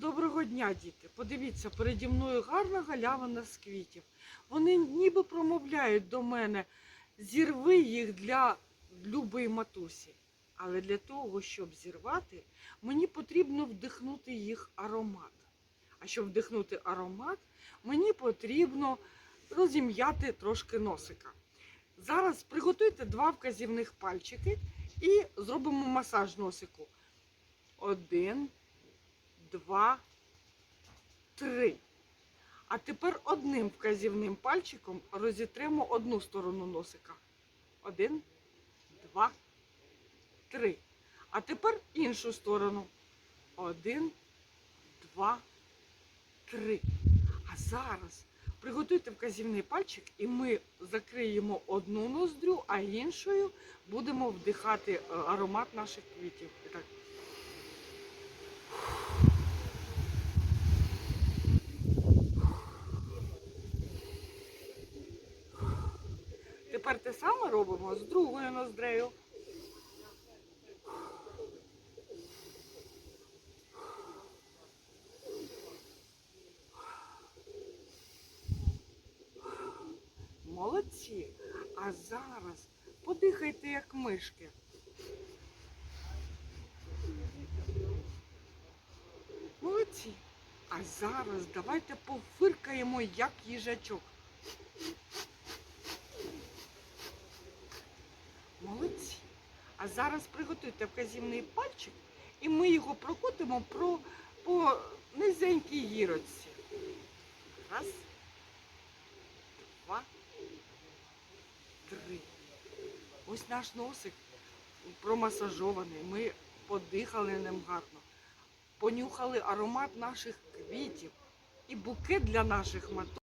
Доброго дня, діти! Подивіться, переді мною гарна галявина з квітів. Вони ніби промовляють до мене, зірви їх для любої матусі. Але для того, щоб зірвати, мені потрібно вдихнути їх аромат. А щоб вдихнути аромат, мені потрібно розім'яти трошки носика. Зараз приготуйте два вказівних пальчики і зробимо масаж носику. Один, два, три. А тепер одним вказівним пальчиком розітремо одну сторону носика. Один, два, три. А тепер іншу сторону. Один, два, три. А зараз приготуйте вказівний пальчик, і ми закриємо одну ноздрю, а іншою будемо вдихати е, аромат наших квітів. І так. Тепер те саме робимо з другою ноздрею. Молодці. А зараз подихайте як мишки. Молодці. А зараз давайте пофиркаємо як їжачок. Молодці. А зараз приготуйте вказівний пальчик і ми його прокотимо про, по низенькій гірочці. Раз, два, три. Ось наш носик промасажований. Ми подихали ним гарно, понюхали аромат наших квітів і букет для наших маток.